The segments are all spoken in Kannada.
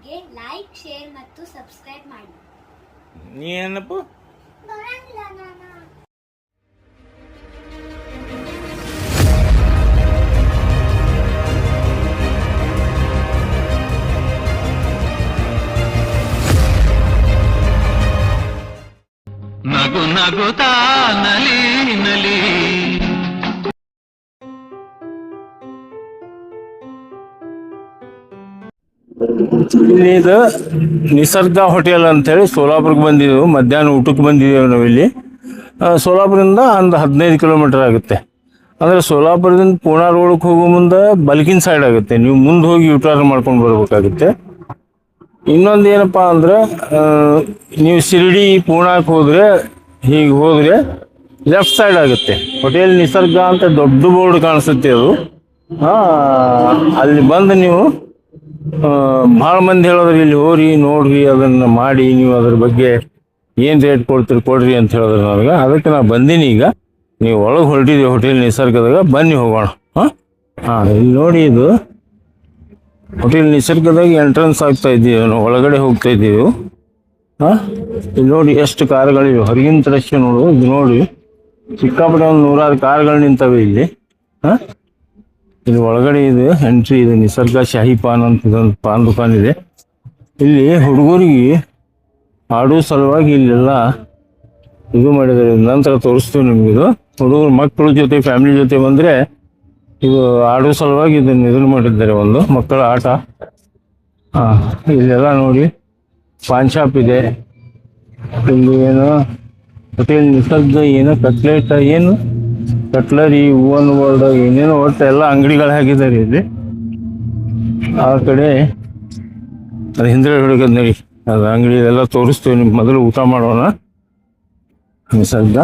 ಚಾನೆಲ್ಗೆ ಲೈಕ್ ಶೇರ್ ಮತ್ತು ಸಬ್ಸ್ಕ್ರೈಬ್ ಮಾಡಿ ನೀ ಏನಪ್ಪ ಬರಂಗಿಲ್ಲ ನಾನು ನಗು ನಗುತ್ತಾ ನಲಿ ನಲಿ ಇಲ್ಲಿ ಇದು ನಿಸರ್ಗ ಹೋಟೆಲ್ ಅಂತೇಳಿ ಸೋಲಾಪುರಕ್ಕೆ ಬಂದಿದ್ದೆವು ಮಧ್ಯಾಹ್ನ ಊಟಕ್ಕೆ ಬಂದಿದ್ದೇವೆ ನಾವಿಲ್ಲಿ ಇಲ್ಲಿ. ಸೋಲಾಪುರದಿಂದ ಒಂದು ಹದಿನೈದು ಕಿಲೋಮೀಟರ್ ಆಗುತ್ತೆ. ಅಂದರೆ ಸೋಲಾಪುರದಿಂದ ಪೂನಾ ರೋಡಕ್ಕೆ ಹೋಗೋ ಮುಂದೆ ಬಲ್ಕಿನ ಸೈಡ್ ಆಗುತ್ತೆ. ನೀವು ಮುಂದೆ ಹೋಗಿ ಯೂಟರ್ನ್ ಮಾಡ್ಕೊಂಡು ಬರಬೇಕಾಗುತ್ತೆ. ಇನ್ನೊಂದು ಏನಪ್ಪ ಅಂದ್ರೆ ನೀವು ಶಿರಡಿ ಪೂನಾಕ್ಕೆ ಹೋದರೆ, ಹೀಗೆ ಹೋದರೆ ಲೆಫ್ಟ್ ಸೈಡ್ ಆಗುತ್ತೆ. ಹೋಟೆಲ್ ನಿಸರ್ಗ ಅಂತ ದೊಡ್ಡ ಬೋರ್ಡ್ ಕಾಣಿಸುತ್ತೆ ಅದು. ಅಲ್ಲಿ ಬಂದು ನೀವು ಭಾಳ ಮಂದಿ ಹೇಳಿದ್ರೆ, ಇಲ್ಲಿ ಹೋರಿ ನೋಡ್ರಿ, ಅದನ್ನು ಮಾಡಿ, ನೀವು ಅದ್ರ ಬಗ್ಗೆ ಏನು ರೇಟ್ ಕೊಡ್ತೀರಿ, ಕೊಡ್ರಿ ಅಂತ ಹೇಳಿದ್ರೆ ನನಗೆ ಅದಕ್ಕೆ ನಾ ಬಂದೀನಿ ಈಗ. ನೀವು ಒಳಗೆ ಹೊರಟಿದ್ದೀವಿ ಹೋಟೆಲ್ ನಿಸರ್ಗದಾಗ, ಬನ್ನಿ ಹೋಗೋಣ. ಹಾಂ? ಹಾಂ, ಇಲ್ಲಿ ನೋಡಿ ಇದು. ಹೋಟೆಲ್ ನಿಸರ್ಗದಾಗ ಎಂಟ್ರೆನ್ಸ್ ಆಗ್ತಾ ಇದ್ದೀವಿ ನಾವು ಒಳಗಡೆ ಹೋಗ್ತಾ ಇದ್ದೀವಿ ಹಾಂ? ಇಲ್ಲಿ ನೋಡಿ ಎಷ್ಟು ಕಾರ್ಗಳಿವೆ. ಹೊರಗಿನ ದೃಶ್ಯ ನೋಡು, ಇದು ನೋಡಿ. ಸಿಕ್ಕಾಪಟ್ಟೆ ಒಂದು ನೂರಾರು ಕಾರ್ಗಳು ನಿಂತವೆ ಇಲ್ಲಿ. ಹಾಂ? ಇಲ್ಲಿ ಒಳಗಡೆ ಇದೆ ಎಂಟ್ರಿ ಇದೆ, ನಿಸರ್ಗ ಶಾಹಿ ಪಾನ್ ಅಂತ ಇದೊಂದು ಪಾನ್ ದುಕಾನ್ ಇದೆ. ಇಲ್ಲಿ ಹುಡುಗರಿಗೆ ಆಡೋ ಸಲುವಾಗಿ ಇಲ್ಲೆಲ್ಲ ಇದು ಮಾಡಿದ್ದಾರೆ. ನಂತರ ತೋರಿಸ್ತೀವಿ ನಿಮ್ಗೆ ಇದು. ಹುಡುಗರು ಮಕ್ಕಳ ಜೊತೆ ಫ್ಯಾಮಿಲಿ ಜೊತೆ ಬಂದರೆ ಇದು ಆಡೋ ಸಲುವಾಗಿ ಇದನ್ನು ಇದನ್ನು ಮಾಡಿದ್ದಾರೆ ಒಂದು ಮಕ್ಕಳ ಆಟ. ಹಾಂ, ಇಲ್ಲೆಲ್ಲ ನೋಡಿ, ಪಾನ್ ಶಾಪ್ ಇದೆ. ಇಲ್ಲಿ ಏನು ಹೋಟೆಲ್ ನಿಸರ್ಗ ಏನೋ, ಕಟ್ಲೆಟ್ ಏನು? ಕಟ್ಲರಿ ಓನ್ ವರ್ಲ್ಡ್ ಏನೇನು ಒಟ್ಟು ಎಲ್ಲ ಅಂಗಡಿಗಳು ಹಾಕಿದ್ದಾರೆ ಇಲ್ಲಿ. ಆ ಕಡೆ ಅದು ಹಿಂದೆ ಹುಡುಗದ್ ನೋಡಿ, ಅದು ಅಂಗಡಿ ಎಲ್ಲ ತೋರಿಸ್ತೀವಿ ನಿಮ್ಗೆ ಮೊದಲು ಊಟ ಮಾಡೋಣ. ನಿಸರ್ಗ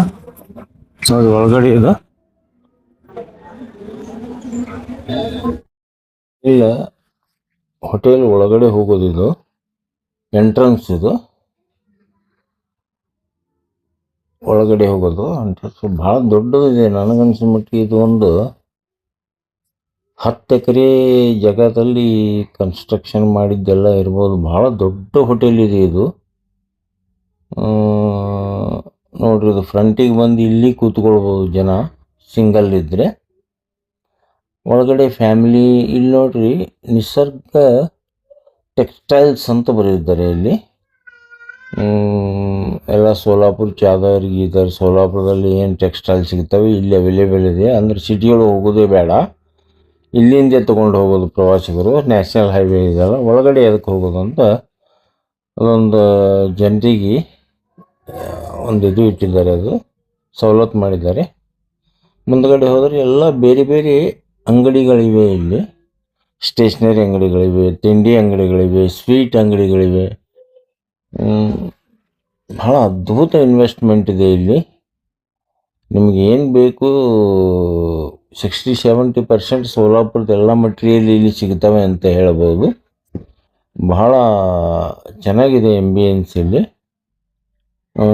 ನೋಡಿ, ಒಳಗಡೆ ಇದು. ಇಲ್ಲ ಹೋಟೆಲ್ ಒಳಗಡೆ ಹೋಗೋದು ಇದು. ಎಂಟ್ರನ್ಸ್ ಇದು. ಒಳಗಡೆ ಹೋಗೋದು ಎಂಟ್ರನ್ಸ್ ಭಾಳ ದೊಡ್ಡದಿದೆ. ನನಗನ್ಸಿದ ಮಟ್ಟಿಗೆ ಇದು ಒಂದು ಹತ್ತು ಎಕರೆ ಜಾಗದಲ್ಲಿ ಕನ್ಸ್ಟ್ರಕ್ಷನ್ ಮಾಡಿದ್ದೆಲ್ಲ ಇರ್ಬೋದು. ಭಾಳ ದೊಡ್ಡ ಹೋಟೆಲ್ ಇದೆ ಇದು. ನೋಡ್ರಿ, ಇದು ಫ್ರಂಟಿಗೆ ಬಂದು ಇಲ್ಲಿ ಕೂತ್ಕೊಳ್ಬೋದು ಜನ ಸಿಂಗಲ್ ಇದ್ದರೆ ಒಳಗಡೆ ಫ್ಯಾಮಿಲಿ ಇಲ್ಲಿ ನೋಡ್ರಿ, ನಿಸರ್ಗ ಟೆಕ್ಸ್ಟೈಲ್ಸ್ ಅಂತ ಬರೆದಿದ್ದಾರೆ ಇಲ್ಲಿ. ಎಲ್ಲ ಸೋಲಾಪುರ ಚಾದರ್ ಗೀದರ್ ಸೋಲಾಪುರದಲ್ಲಿ ಏನು ಟೆಕ್ಸ್ಟೈಲ್ ಸಿಗ್ತವೆ, ಇಲ್ಲಿ ಅವೈಲೇಬಲ್ ಇದೆ. ಅಂದರೆ ಸಿಟಿಗಳು ಹೋಗೋದೇ ಬೇಡ. ಇಲ್ಲಿಂದೇ ತೊಗೊಂಡು ಹೋಗೋದು ಪ್ರವಾಸಿಗರು. ನ್ಯಾಷನಲ್ ಹೈವೇ ಇದೆಯಲ್ಲ ಒಳಗಡೆ ಅದಕ್ಕೆ ಹೋಗೋದು ಅಂತ ಅದೊಂದು ಜನರಿಗೆ ಒಂದು ಇದು ಇಟ್ಟಿದ್ದಾರೆ ಅದು, ಸವಲತ್ತು ಮಾಡಿದ್ದಾರೆ. ಮುಂದಗಡೆ ಹೋದರೆ ಎಲ್ಲ ಬೇರೆ ಬೇರೆ ಅಂಗಡಿಗಳಿವೆ ಇಲ್ಲಿ. ಸ್ಟೇಷ್ನರಿ ಅಂಗಡಿಗಳಿವೆ, ತಿಂಡಿ ಅಂಗಡಿಗಳಿವೆ ಸ್ವೀಟ್ ಅಂಗಡಿಗಳಿವೆ. ಬಹಳ ಅದ್ಭುತ ಇನ್ವೆಸ್ಟ್ಮೆಂಟ್ ಇದೆ ಇಲ್ಲಿ. ನಿಮಗೆ ಏನು ಬೇಕು ಸಿಕ್ಸ್ಟಿ ಸೆವೆಂಟಿ ಪರ್ಸೆಂಟ್ ಸೋಲಾಪುರದ ಎಲ್ಲ ಮಟೀರಿಯಲ್ ಇಲ್ಲಿ ಸಿಗ್ತವೆ ಅಂತ ಹೇಳ್ಬೋದು. ಬಹಳ ಚೆನ್ನಾಗಿದೆ ಎಂಬಿಯನ್ಸ್ ಇಲ್ಲಿ.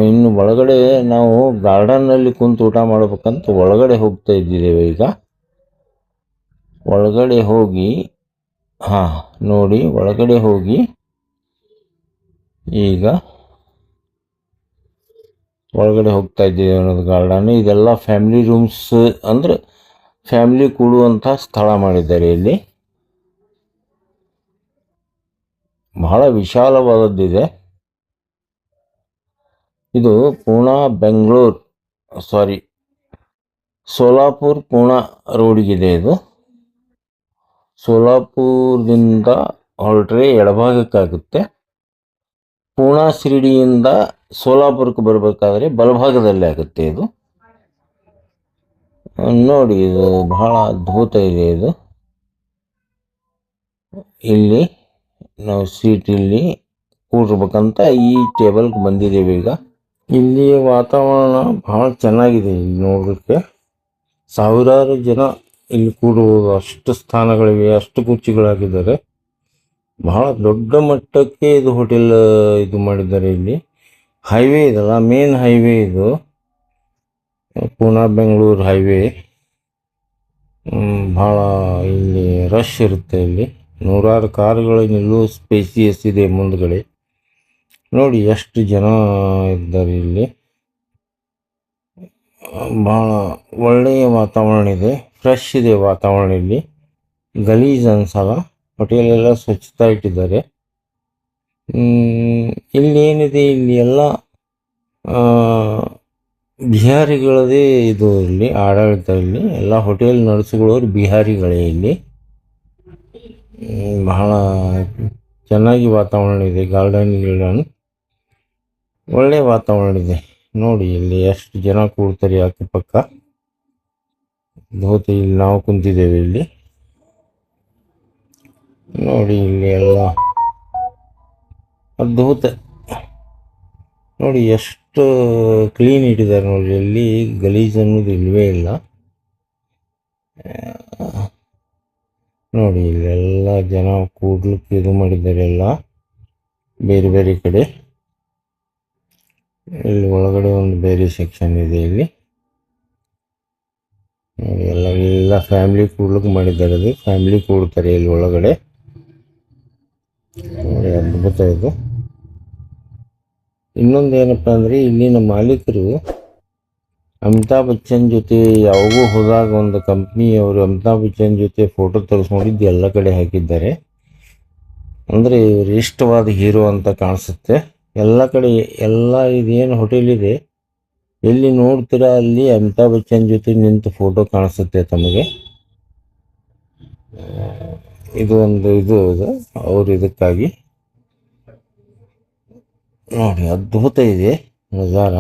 ಇನ್ನು ಒಳಗಡೆ ನಾವು ಗಾರ್ಡನ್ನಲ್ಲಿ ಕುಂತು ಊಟ ಮಾಡಬೇಕಂತ ಒಳಗಡೆ ಹೋಗ್ತಾ ಇದ್ದಿದ್ದೇವೆ ಈಗ. ಒಳಗಡೆ ಹೋಗಿ, ಹಾಂ, ನೋಡಿ, ಒಳಗಡೆ ಹೋಗಿ ಈಗ ಒಳಗಡೆ ಹೋಗ್ತಾ ಇದ್ದೀವಿ ಅನ್ನೋದು ಗಾರ್ಡನ್ ಇದೆಲ್ಲ ಫ್ಯಾಮಿಲಿ ರೂಮ್ಸ್ ಅಂದ್ರೆ ಫ್ಯಾಮಿಲಿ ಕೂಡುವಂಥ ಸ್ಥಳ ಮಾಡಿದ್ದಾರೆ ಇಲ್ಲಿ. ಬಹಳ ವಿಶಾಲವಾದದ್ದಿದೆ. ಇದು ಪೂಣಾ, ಬೆಂಗಳೂರು ಸಾರಿ ಸೋಲಾಪುರ್, ಪೂಣಾ ರೋಡಿಗಿದೆ ಇದು. ಸೋಲಾಪುರದಿಂದ ಹೊರಟ್ರೆ ಎಡಭಾಗಕ್ಕಾಗುತ್ತೆ. ಪೂನಾ ಶಿರಡಿಯಿಂದ ಸೋಲಾಪುರಕ್ಕೆ ಬರಬೇಕಾದ್ರೆ ಬಲಭಾಗದಲ್ಲಿ ಆಗುತ್ತೆ ಇದು. ನೋಡಿ, ಇದು ಬಹಳ ಅದ್ಭುತ ಇದೆ ಇದು. ಇಲ್ಲಿ ನಾವು ಸೀಟ್ ಇಲ್ಲಿ ಕೂಡಿರ್ಬೇಕಂತ ಈ ಟೇಬಲ್ಗೆ ಬಂದಿದ್ದೇವೆ ಈಗ. ಇಲ್ಲಿ ವಾತಾವರಣ ಬಹಳ ಚೆನ್ನಾಗಿದೆ ಇಲ್ಲಿ ನೋಡೋಕ್ಕೆ ಸಾವಿರಾರು ಜನ ಇಲ್ಲಿ ಕೂಡುವುದು ಅಷ್ಟು ಸ್ಥಾನಗಳಿವೆ, ಅಷ್ಟು ಕುರ್ಚಿಗಳಾಗಿದ್ದಾರೆ. ಬಹಳ ದೊಡ್ಡ ಮಟ್ಟಕ್ಕೆ ಇದು ಹೋಟೆಲ್ ಇದು ಮಾಡಿದ್ದಾರೆ ಇಲ್ಲಿ. ಹೈವೇ ಇದಲ್ಲ ಮೇನ್ ಹೈವೇ ಇದು. ಪೂನಾ ಬೆಂಗಳೂರು ಹೈವೇ ಭಾಳ ಇಲ್ಲಿ ರಶ್ ಇರುತ್ತೆ ಇಲ್ಲಿ. ನೂರಾರು ಕಾರುಗಳು ನಿಲ್ಲುವ ಸ್ಪೇಸಿಯಸ್ ಇದೆ ಮುಂದ್ಗಡೆ. ನೋಡಿ ಎಷ್ಟು ಜನ ಇದ್ದಾರೆ ಇಲ್ಲಿ. ಭಾಳ ಒಳ್ಳೆಯ ವಾತಾವರಣ ಇದೆ. ಫ್ರೆಶ್ ಇದೆ ವಾತಾವರಣ ಇಲ್ಲಿ. ಗಲೀಜ್ ಅನ್ಸಲ್ಲ. ಹೋಟೆಲ್ ಎಲ್ಲ ಸ್ವಚ್ಛತಾ ಇಟ್ಟಿದ್ದಾರೆ. ಇಲ್ಲಿ ಏನಿದೆ, ಇಲ್ಲಿ ಎಲ್ಲ ಬಿಹಾರಿಗಳದೇ ಇದು ಇಲ್ಲಿ ಆಡಳಿತ ಇಲ್ಲಿ ಎಲ್ಲ ಹೋಟೆಲ್ ನಡೆಸುಗಳವರು ಬಿಹಾರಿಗಳೇ ಇಲ್ಲಿ. ಬಹಳ ಚೆನ್ನಾಗಿ ವಾತಾವರಣ ಇದೆ ಗಾರ್ಡನ್ ಗಿರ್ಡನ್ ಒಳ್ಳೆ ವಾತಾವರಣ ಇದೆ. ನೋಡಿ, ಇಲ್ಲಿ ಎಷ್ಟು ಜನ ಕೂಡ್ತಾರೆ, ಅಕ್ಕಪಕ್ಕ. ಧೋತಿ ಇಲ್ಲಿ ನಾವು ಕುಂತಿದ್ದೇವೆ ಇಲ್ಲಿ. ನೋಡಿ ಇಲ್ಲಿ ಎಲ್ಲ ಅದ್ಭುತ. ನೋಡಿ ಎಷ್ಟು ಕ್ಲೀನ್ ಇಟ್ಟಿದ್ದಾರೆ ನೋಡಿ, ಎಲ್ಲಿ ಗಲೀಜ್ ಅನ್ನೋದು ಇಲ್ಲವೇ ಇಲ್ಲ. ನೋಡಿ ಇಲ್ಲೆಲ್ಲ ಜನ ಕೂಡ್ಲಿಕ್ಕೆ ಇದು ಮಾಡಿದ್ದಾರೆ ಎಲ್ಲ, ಬೇರೆ ಬೇರೆ ಕಡೆ. ಇಲ್ಲಿ ಒಳಗಡೆ ಒಂದು ಬೇರೆ ಸೆಕ್ಷನ್ ಇದೆ ಇಲ್ಲಿ. ಎಲ್ಲ ಎಲ್ಲ ಫ್ಯಾಮಿಲಿ ಕೂಡ್ಲಿಕ್ಕೆ ಮಾಡಿದ್ದಾರೆ ಅದು ಫ್ಯಾಮಿಲಿ ಕೂಡ್ತಾರೆ ಇಲ್ಲಿ ಒಳಗಡೆ. ನೋಡಿ ಅದ್ಭುತ ಇದು ಇನ್ನೊಂದು ಏನಪ್ಪ ಅಂದರೆ ಇಲ್ಲಿನ ಮಾಲೀಕರು ಅಮಿತಾಬ್ ಬಚ್ಚನ್ ಜೊತೆ ಯಾವಾಗೂ ಹೋದಾಗ ಒಂದು ಕಂಪ್ನಿಯವರು ಅಮಿತಾಬ್ ಬಚ್ಚನ್ ಜೊತೆ ಫೋಟೋ ತೆಗೆಸ್ಕೊಂಡಿದ್ದು ಎಲ್ಲ ಕಡೆ ಹಾಕಿದ್ದಾರೆ. ಅಂದರೆ ಇವರು ಇಷ್ಟವಾದ ಹೀರೋ ಅಂತ ಕಾಣಿಸುತ್ತೆ. ಎಲ್ಲ ಕಡೆ ಎಲ್ಲ ಇದೇನು ಹೋಟೆಲ್ ಇದೆ, ಎಲ್ಲಿ ನೋಡ್ತೀರಾ ಅಲ್ಲಿ ಅಮಿತಾಬ್ ಬಚ್ಚನ್ ಜೊತೆ ನಿಂತು ಫೋಟೋ ಕಾಣಿಸುತ್ತೆ ತಮಗೆ. ಆ, ಇದು ಒಂದು ಇದು ಇದು ಅವ್ರ ಇದಕ್ಕಾಗಿ ನೋಡಿ ಅದ್ಭುತ ಇದೆ. ನಜಾರ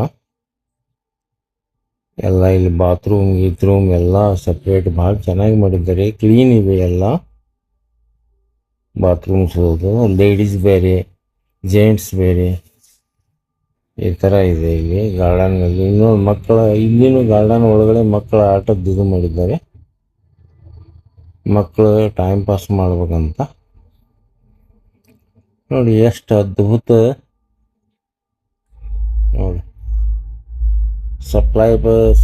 ಎಲ್ಲ ಇಲ್ಲಿ ಬಾತ್ರೂಮ್ ಗೀತ್ರೂಮ್ ಎಲ್ಲ ಸಪ್ರೇಟ್ ಭಾಳ ಚೆನ್ನಾಗಿ ಮಾಡಿದ್ದಾರೆ. ಕ್ಲೀನ್ ಇವೆ ಎಲ್ಲ. ಬಾತ್ರೂಮ್ಸ್ ಹೋದು ಲೇಡೀಸ್ ಬೇರೆ ಜೆಂಟ್ಸ್ ಬೇರೆ. ಈ ಥರ ಇದೆ ಇಲ್ಲಿ ಗಾರ್ಡನ್ನಲ್ಲಿ ಇನ್ನೂ ಮಕ್ಕಳ ಇಲ್ಲಿನೂ ಗಾರ್ಡನ್ ಒಳಗಡೆ ಮಕ್ಕಳ ಆಟದ್ದು ಇದು ಮಾಡಿದ್ದಾರೆ. ಮಕ್ಕಳು ಟೈಮ್ ಪಾಸ್ ಮಾಡ್ಬೇಕಂತ. ನೋಡಿ ಎಷ್ಟು ಅದ್ಭುತ. ನೋಡಿ. ಸಪ್ಲೈ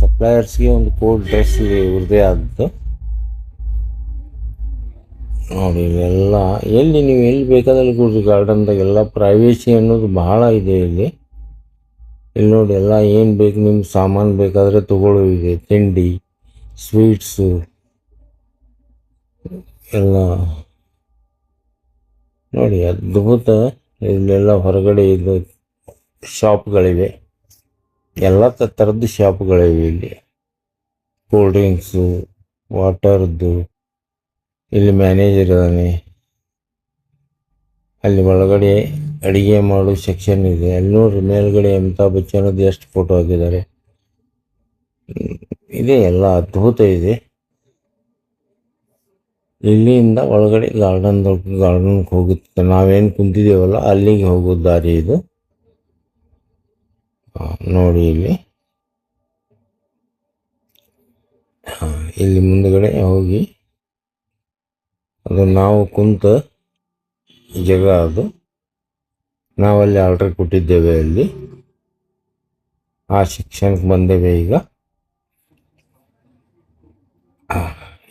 ಸಪ್ಲೈಯರ್ಸ್ಗೆ ಒಂದು ಕೋಲ್ಡ್ ಡ್ರೆಸ್ ಇವ್ರದೇ ಆದ್ದು. ನೋಡಿ ಇವೆಲ್ಲ, ಎಲ್ಲಿ ನೀವು ಎಲ್ಲಿ ಬೇಕಾದಲ್ಲಿ ಕೂಡ್ರಿ ಗಾರ್ಡನ್ದಾಗ ಎಲ್ಲ ಪ್ರೈವೇಸಿ ಅನ್ನೋದು ಬಹಳ ಇದೆ ಇಲ್ಲಿ. ಇಲ್ಲಿ ನೋಡಿ ಎಲ್ಲ ಏನು ಬೇಕು ನಿಮ್ಮ ಸಾಮಾನು ಬೇಕಾದರೆ ತಗೊಳ್ಳೋ ಇದೆ. ತಿಂಡಿ ಸ್ವೀಟ್ಸು ಎಲ್ಲ ನೋಡಿ, ಅದ್ಭುತ ಇಲ್ಲೆಲ್ಲ ಹೊರಗಡೆ ಇದು ಶಾಪ್ಗಳಿವೆ. ಎಲ್ಲ ಥರದ್ದು ಶಾಪ್ಗಳಿವೆ ಇಲ್ಲಿ. ಕೂಲ್ ಡ್ರಿಂಕ್ಸು ವಾಟರ್ದು ಇಲ್ಲಿ ಮ್ಯಾನೇಜರ್ ಇದ್ದಾನೆ. ಅಲ್ಲಿ ಒಳಗಡೆ ಅಡುಗೆ ಮಾಡೋ ಸೆಕ್ಷನ್ ಇದೆ. ಅಲ್ಲಿ ನೋಡ್ರಿ, ಮೇಲ್ಗಡೆ ಅಮಿತಾಬ್ ಬಚ್ಚನದ್ದು ಎಷ್ಟು ಫೋಟೋ ಹಾಕಿದ್ದಾರೆ. ಇದೆ, ಎಲ್ಲ ಅದ್ಭುತ ಇದೆ. ಇಲ್ಲಿಂದ ಒಳಗಡೆ ಗಾರ್ಡನ್ ಗಾರ್ಡನ್ಗೆ ಹೋಗುತ್ತೆ. ನಾವೇನು ಕುಂತಿದ್ದೇವಲ್ಲ ಅಲ್ಲಿಗೆ ಹೋಗೋ ದಾರಿ ಇದು. ನೋಡಿ ಇಲ್ಲಿ. ಇಲ್ಲಿ ಮುಂದ್ಗಡೆ ಹೋಗಿ ಅದು ನಾವು ಕುಂತ ಜಾಗ ಅದು. ನಾವಲ್ಲಿ ಆರ್ಡರ್ ಕೊಟ್ಟಿದ್ದೇವೆ ಅಲ್ಲಿ. ಆ ಶಿಕ್ಷಣಕ್ಕೆ ಬಂದೇವೆ ಈಗ.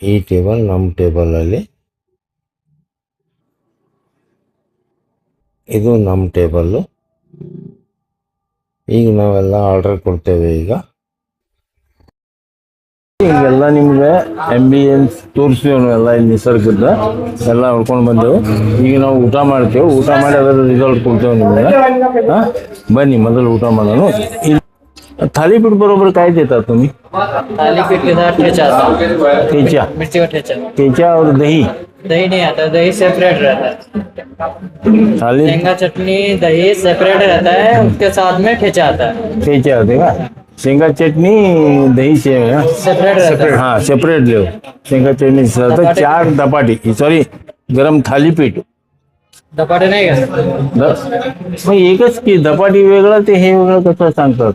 ಈ ಟೇಬಲ್ ನಮ್ಮ ಟೇಬಲಲ್ಲಿ ಇದು ನಮ್ಮ ಟೇಬಲ್ಲು ಈಗ ನಾವೆಲ್ಲ ಆರ್ಡರ್ ಕೊಡ್ತೇವೆ ಈಗ. ಈಗೆಲ್ಲ ನಿಮ್ಗೆ ಎಂಬಿಯನ್ಸ್ ತೋರಿಸ್ತೀವಿ ಎಲ್ಲ ಇಲ್ಲಿ ನಿಸರ್ಗದ ಎಲ್ಲ ಉಳ್ಕೊಂಡು ಬಂದೆವು. ಈಗ ನಾವು ಊಟ ಮಾಡ್ತೇವೆ. ಊಟ ಮಾಡಿ ಅದರ ರಿಸಲ್ಟ್ ಕೊಡ್ತೇವೆ ನಿಮ್ಗೆ. ಹಾಂ? ಬನ್ನಿ, ಮೊದಲು ಊಟ ಮಾಡೋಣ. थालीपीठ बरोबर काय देता तुम्ही? थालीपीठ के साथ ठेचा आता ठेचा मिर्ची का ठेचा ठेचा और दही? दही नहीं आता दही सेपरेट रहता है थाली शेंगा चटनी दही सेपरेट रहता है उसके साथ में ठेचा आता. है ठेचा होते का? शेंगा चटणी दही शे सेपरेट रहता है हा सेपरेट देऊ. शेंगा चटणी चार दपाटी. सॉरी गरम थालीपीठ. धपाटे नहीं का? एकच की धपाटी वेगळं ते हे वेगळं कसं सांगतात?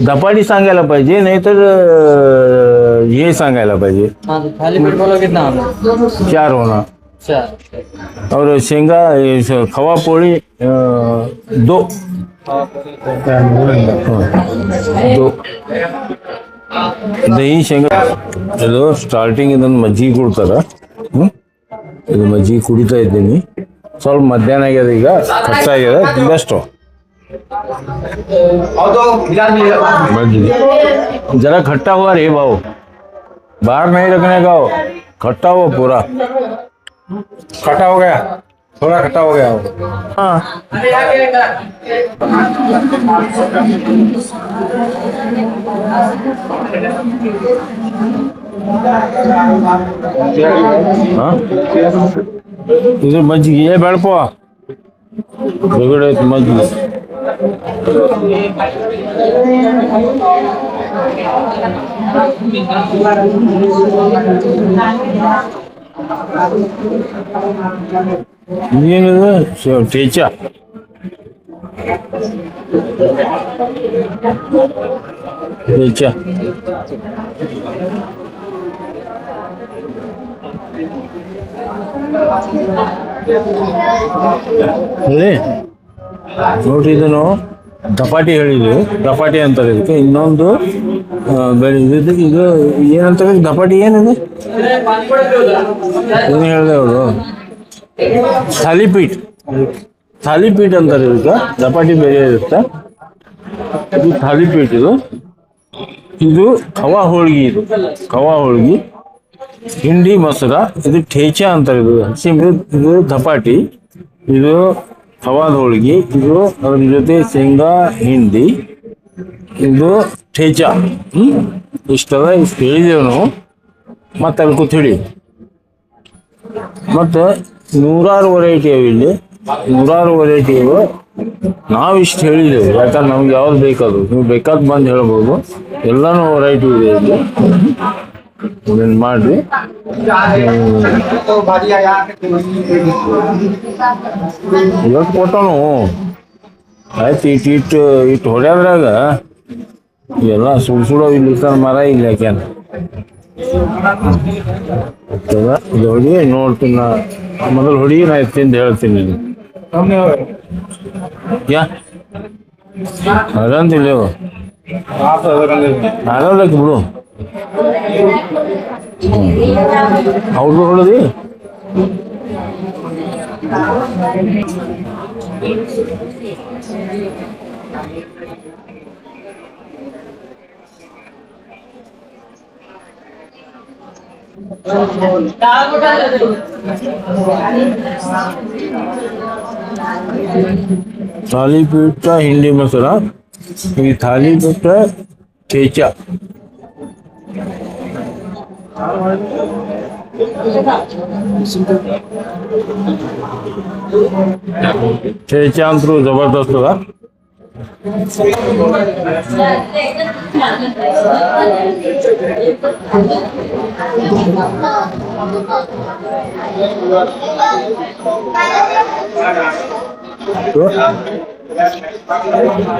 धपाटी सांगायला पाहिजे नाहीतर अं, हे सांगायला पाहिजे हाँ तो थालीपीठ बोलो कितना होना चार होणार चार और शेंगा ये स- खवा पोळी अं, दो हाँ, दो ದಹಿ ಶೇಂಗಾ ಇದು ಸ್ಟಾರ್ಟಿಂಗ್ ಇದೊಂದು ಮಜ್ಜಿಗೆ ಕೊಡ್ತಾರ ಹ್ಮ್ ಇದು ಮಜ್ಜಿಗೆ ಕುಡಿತಾ ಇದ್ದೀನಿ ಸ್ವಲ್ಪ ಮಧ್ಯಾಹ್ನ ಆಗ್ಯದ ಈಗ ಕಷ್ಟ ಆಗ್ಯದ ಬೆಸ್ಟು जरा खट्टा हुआ रे भाव बाहर नहीं रखने का हो। खट्टा हुआ पूरा। खट्टा हो गया। थोड़ा खट्टा हो गया हाँ। हाँ। तुझे मज गई है बड़पा बिगड़े तो मज गई 얘는 저 대자 대자 네 ನೋಡ್ರಿ, ಇದನ್ನು ದಪಾಟಿ ಹೇಳಿದ್ವಿ. ದಪಾಟಿ ಅಂತಾರೆ ಇದಕ್ಕೆ. ಇನ್ನೊಂದು ಬೆಳೆ ಇದಕ್ಕೆ ಇದು ಏನಂತ ಏನಂತಾರೆ? ದಪಾಟಿ ಏನಿದೆ? ಏನು ಹೇಳಿದೆ ಅವರು? ಥಾಲಿಪೀಠ್ ಥಾಲಿಪೀಠ್ ಅಂತಾರೆ ಇದಕ್ಕೆ. ದಪಾಟಿ ಬೇರೆ ಇರುತ್ತೆ. ಇದು ಥಾಲಿಪೀಠ್ ಇದು. ಇದು ಖವಾ ಹೋಳ್ಗಿ ಇದು. ಖವಾ ಹೋಳ್ಗಿ. ಹಿಂಡಿ, ಮೊಸರ. ಇದು ಠೇಚ ಅಂತಾರೆ ಇದು. ಹಸಿ ಇದು ದಪಾಟಿ ಇದು ಖವಾದ ಹೋಳಿಗೆ ಇದು ಅದ್ರ ಜೊತೆ ಶೇಂಗಾ, ಹಿಂಡಿ, ಇದು ಠೇಚ. ಹ್ಮ್? ಇಷ್ಟದ ಇಷ್ಟು ಹೇಳಿದೆವು ನಾವು. ಮತ್ತೆ ಅಲ್ಲಿ ಕೂತ್ ಹೇಳಿ. ಮತ್ತು ನೂರಾರು ವೆರೈಟಿ ಅವ ಇಲ್ಲಿ. ನೂರಾರು ವೆರೈಟಿ ಇವು. ನಾವು ಇಷ್ಟು ಹೇಳಿದೆವು. ಯಾಕಂದ್ರೆ ನಮ್ಗೆ ಯಾವ್ದು ಬೇಕಾದ್ರು ನೀವು ಬೇಕಾದ ಬಂದು ಹೇಳ್ಬೋದು. ಎಲ್ಲಾನು ವೆರೈಟಿ ಇದೆ ಇಲ್ಲಿ. ಇದನ್ನ ಮಾಡಿ ಇವತ್ತು ಕೊಟ್ಟನು ಆಯ್ತು ಇಟ್ಟು ಇಟ್ಟು ಇಟ್ಟು ಹೊಡ್ಯಾದ್ರಾಗ ಎಲ್ಲ ಸುಡ್ ಸುಡೋ ಇಲ್ಲಿ ಸರ್ ಮರ ಇಲ್ಲ ಹಾಕ್ಯಾನ. ಇದು ಹೊಡಿ ನೋಡ್ತೀನಿ ನಾ. ಮೊದಲು ಹೊಡಿ ನಾ ತಿಂದು ಹೇಳ್ತೀನಿ ಯಾ? ಅದಂತಿಲ್ಲ ಇವು. थाली पीठ का हिंदी मसला ये थाली पीठ है ठेचा ಅಂತೂ ಜಬರ್ದಸ್ತ್ ಅದ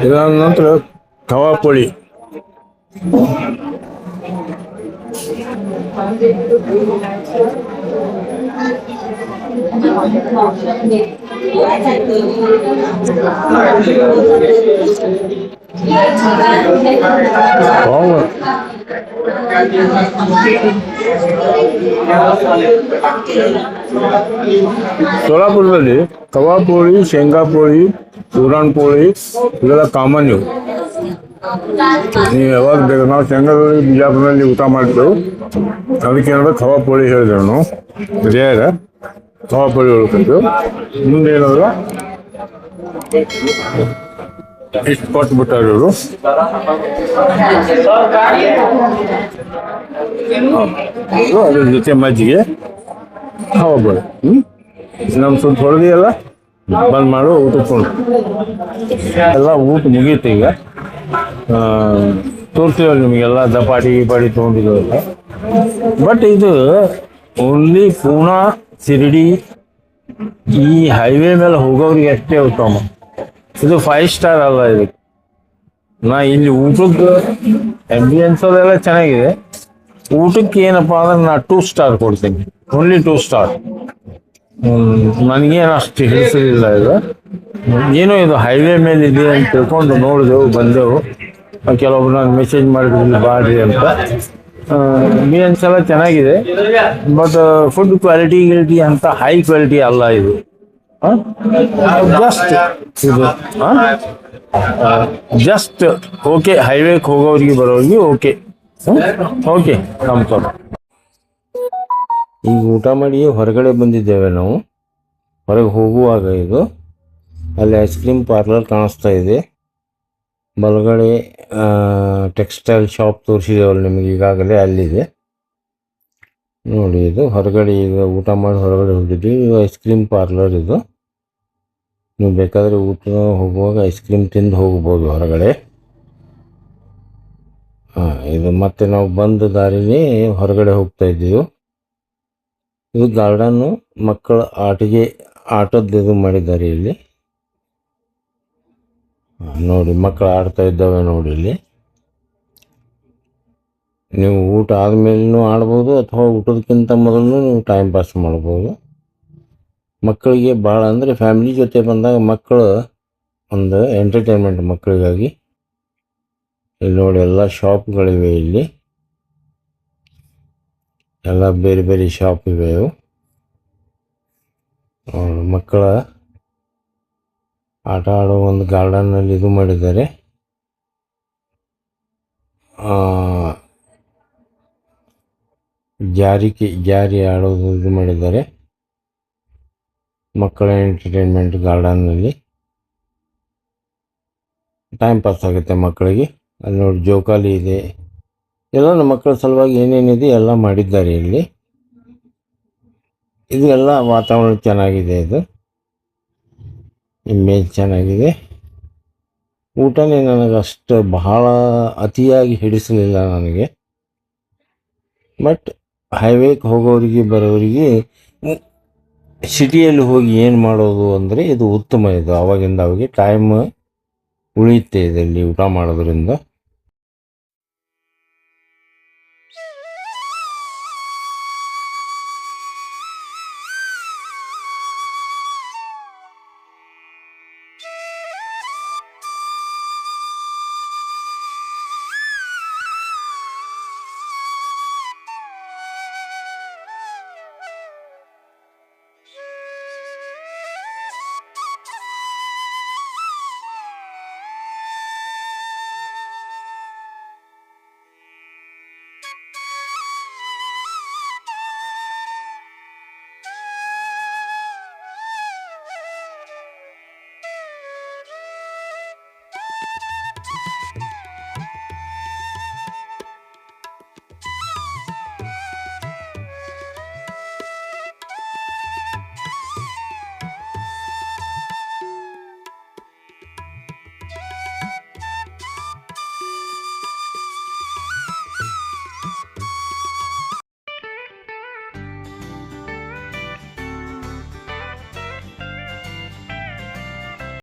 ಇದಾದ ನಂತರ ಕಬಾಬ್ ಪೋಳಿ ಹೌದು. ಸೋಲಾಪುರದಲ್ಲಿ ಕಬಾಬ್ ಪೋಳಿ ಶೇಂಗಾ ಪೋಳಿ ನೀವು ಯಾವಾಗ ಬೇಕು, ನಾವು ಚಂಗದಲ್ಲಿ ಬಿಜಾಪುರದಲ್ಲಿ ಊಟ ಮಾಡ್ತೇವೆ ಅದಕ್ಕೆ ಏನಾದ್ರು ಖವಾ ಪೋಳಿ ಹೇಳಿದೆವು ನಾವು ಸರಿಯಾಗ ಖವಾ ಪೋಳಿ ಹೇಳ್ಕೊಂಡು ಮುಂದೆ ಏನಾದ್ರು ಇಷ್ಟು ಕೊಟ್ಟು ಇವರು. ಅದ್ರ ಜೊತೆ ಮಜ್ಜಿಗೆ. ಹೋಗ್ಬೋದು. ಹ್ಞೂ ನಮ್ಮ ಸ್ವಲ್ಪ ಹೊಡೆದಿಯಲ್ಲ, ಬಂದ್ ಮಾಡು, ಊಟಕ್ಕೆ ಎಲ್ಲ ಊಟ ಮುಗೀತು ಈಗ. ತೋರಿಸಿವಲ್ಲ ನಿಮಗೆಲ್ಲ ದಪಾಟಿ, ಗಿಪಾಟಿ ತೊಗೊಂಡಿದ್ದೀವಲ್ಲ ಬಟ್ ಇದು ಓನ್ಲಿ ಪೂನಾ, ಶಿರಡಿ, ಈ ಹೈವೇ ಮೇಲೆ ಹೋಗೋರಿಗೆ ಅಷ್ಟೇ ಉತ್ತಮ. ಇದು ಫೈವ್ ಸ್ಟಾರ್ ಅಲ್ಲ ಇದು. ನಾ ಇಲ್ಲಿ ಊಟಕ್ಕೆ ಎಂಬಿಯನ್ಸ್ ಅದೆಲ್ಲ ಚೆನ್ನಾಗಿದೆ. ಊಟಕ್ಕೆ ಏನಪ್ಪಾ ಅಂದ್ರೆ ನಾ ಟೂ ಸ್ಟಾರ್ ಕೊಡ್ತೀನಿ. ಓನ್ಲಿ ಟೂ ಸ್ಟಾರ್ ನನಗೇನು ಅಷ್ಟು ಹಿಡಿಸಲಿಲ್ಲ ಇದು. ಏನೋ ಇದು ಹೈವೇ ಮೇಲೆ ಇದೆ ಅಂತ ತಿಳ್ಕೊಂಡು ನೋಡಿದೆವು, ಬಂದೆವು. ಕೆಲವೊಬ್ರು ನಾನು ಮೆಸೇಜ್ ಮಾಡಿದ್ರು ಬಾಡ್ರಿ ಅಂತ. ಮೀನ್ಸ್ ಎಲ್ಲ ಚೆನ್ನಾಗಿದೆ ಬಟ್ ಫುಡ್ ಕ್ವಾಲಿಟಿ ಗಿಲಿಟಿ ಅಂತ ಹೈ ಕ್ವಾಲಿಟಿ ಅಲ್ಲ ಇದು. ಜಸ್ಟ್ ಇದು ಜಸ್ಟ್ ಓಕೆ ಹೈವೇಗೆ ಹೋಗೋರಿಗೆ ಬರೋರಿಗೆ ಓಕೆ ಓಕೆ ನಮ್ಸ್ಕಾರ ಈಗ ಊಟ ಮಾಡಿ ಹೊರಗಡೆ ಬಂದಿದ್ದೇವೆ ನಾವು. ಹೊರಗೆ ಹೋಗುವಾಗ ಇದು, ಅಲ್ಲಿ ಐಸ್ ಕ್ರೀಮ್ ಪಾರ್ಲರ್ ಕಾಣಿಸ್ತಾ ಇದೆ. ಬಲಗಡೆ ಟೆಕ್ಸ್ಟೈಲ್ ಶಾಪ್ ತೋರಿಸಿದೇವಲ್ಲ ನಿಮಗೆ ಈಗಾಗಲೇ ಅಲ್ಲಿದೆ. ನೋಡಿ, ಇದು ಹೊರಗಡೆ ಈಗ ಊಟ ಮಾಡಿ ಹೊರಗಡೆ ಹೋಗಿದ್ವಿ. ಇದು ಐಸ್ ಕ್ರೀಮ್ ಪಾರ್ಲರ್ ಇದು. ನೀವು ಬೇಕಾದರೆ ಊಟ ಹೋಗುವಾಗ ಐಸ್ ಕ್ರೀಮ್ ತಿಂದು ಹೋಗ್ಬೋದು ಹೊರಗಡೆ. ಹಾಂ ಇದು ಮತ್ತೆ ನಾವು ಬಂದ ದಾರಿನೇ ಹೊರಗಡೆ ಹೋಗ್ತಾ ಇದ್ದೀವಿ. ಇದು ಗಾರ್ಡನ್ನು ಮಕ್ಕಳ ಆಟಿಗೆ, ಆಟದ್ದು ಇದು ಮಾಡಿದ್ದಾರೆ ಇಲ್ಲಿ. ನೋಡಿ, ಮಕ್ಕಳು ಆಡ್ತಾ ಇದ್ದಾವೆ ನೋಡಿ ಇಲ್ಲಿ. ನೀವು ಊಟ ಆದಮೇಲೂ ಆಡ್ಬೋದು ಅಥವಾ ಊಟದಕ್ಕಿಂತ ಮೊದಲು ನೀವು ಟೈಮ್ ಪಾಸ್ ಮಾಡ್ಬೋದು. ಮಕ್ಕಳಿಗೆ ಭಾಳ ಅಂದರೆ ಫ್ಯಾಮಿಲಿ ಜೊತೆ ಬಂದಾಗ ಮಕ್ಕಳು ಒಂದು ಎಂಟರ್ಟೈನ್ಮೆಂಟ್ ಮಕ್ಕಳಿಗಾಗಿ. ಇಲ್ಲಿ ನೋಡಿ, ಎಲ್ಲ ಶಾಪ್ಗಳಿವೆ ಇಲ್ಲಿ. ಎಲ್ಲ ಬೇರೆ ಬೇರೆ ಶಾಪ್ ಇವೆ ಮಕ್ಕಳ ಆಟ ಆಡೋ ಒಂದು ಗಾರ್ಡನ್ನಲ್ಲಿ ಇದು ಮಾಡಿದ್ದಾರೆ. ಜಾರಿಕೆ ಜಾರಿ ಆಡೋದು ಇದು ಮಾಡಿದ್ದಾರೆ. ಮಕ್ಕಳ ಎಂಟರ್ಟೈನ್ಮೆಂಟ್ ಗಾರ್ಡನ್ನಲ್ಲಿ. ಟೈಮ್ ಪಾಸ್ ಆಗುತ್ತೆ ಮಕ್ಕಳಿಗೆ. ಅಲ್ಲಿ ನೋಡಿ, ಜೋಕಾಲಿ ಇದೆ. ಎಲ್ಲ ನಮ್ಮ ಮಕ್ಕಳ ಸಲುವಾಗಿ ಏನೇನಿದೆ ಎಲ್ಲ ಮಾಡಿದ್ದಾರೆ ಇಲ್ಲಿ. ಇದು ಎಲ್ಲ ವಾತಾವರಣ ಚೆನ್ನಾಗಿದೆ ಇದು. ಇಮೇಜ್ ಚೆನ್ನಾಗಿದೆ. ಊಟನೇ ನನಗೆ ಅಷ್ಟು ಬಹಳ ಅತಿಯಾಗಿ ಹಿಡಿಸಲಿಲ್ಲ ನನಗೆ. ಬಟ್ ಹೈವೇಗೆ ಹೋಗೋರಿಗೆ ಬರೋರಿಗೆ ಸಿಟಿಯಲ್ಲಿ ಹೋಗಿ ಏನು ಮಾಡೋದು ಅಂದರೆ ಇದು ಉತ್ತಮ ಇದು. ಅವಾಗಿಂದ ಅವಾಗೆ ಟೈಮ್ ಉಳಿಯುತ್ತೆ ಇದರಲ್ಲಿ ಊಟ ಮಾಡೋದ್ರಿಂದ. you